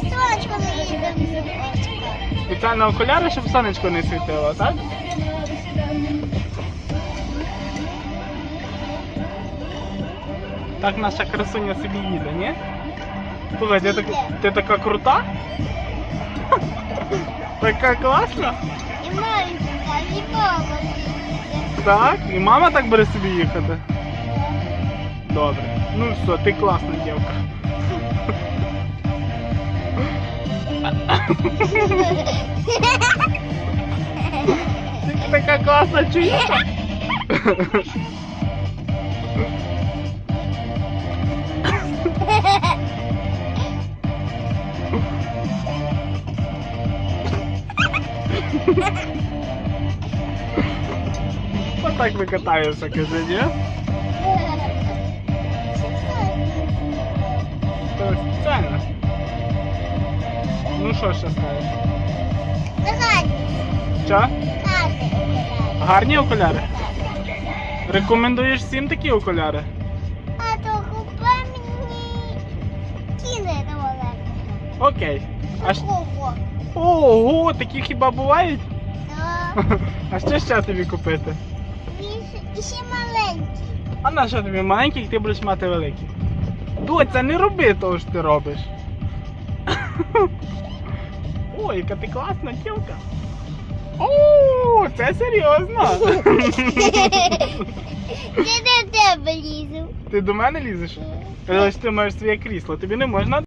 сонечко не їздив. Спеціально окуляри, щоб сонечко не світило, так? Так наша красуня собі їде, ні? Слухай, ти, так, ти така крута? Така класна? І маленька, і мама. Так, і мама так буде собі їхати. Добре. Ну все, ти класна дівка. Ти така класна чуєш? Отак ви катаєшся, каже, ні? Спеціально. Ну що ще? Загадні, Що? Гарні окуляри? Рекомендуєш всім такі окуляри? А то купа мені кіне далеко. Окей. А Ого, такі хіба бувають? Да. А що ще тобі купити? І ще- маленький. А на що тобі маленьких, ти будеш мати великі? Доця, не роби того, що ти робиш. Ой, яка ти класна тілка. О, це серйозно. Я до тебе лізу. Ти до мене лізеш? Ось ти маєш своє крісло, тобі не можна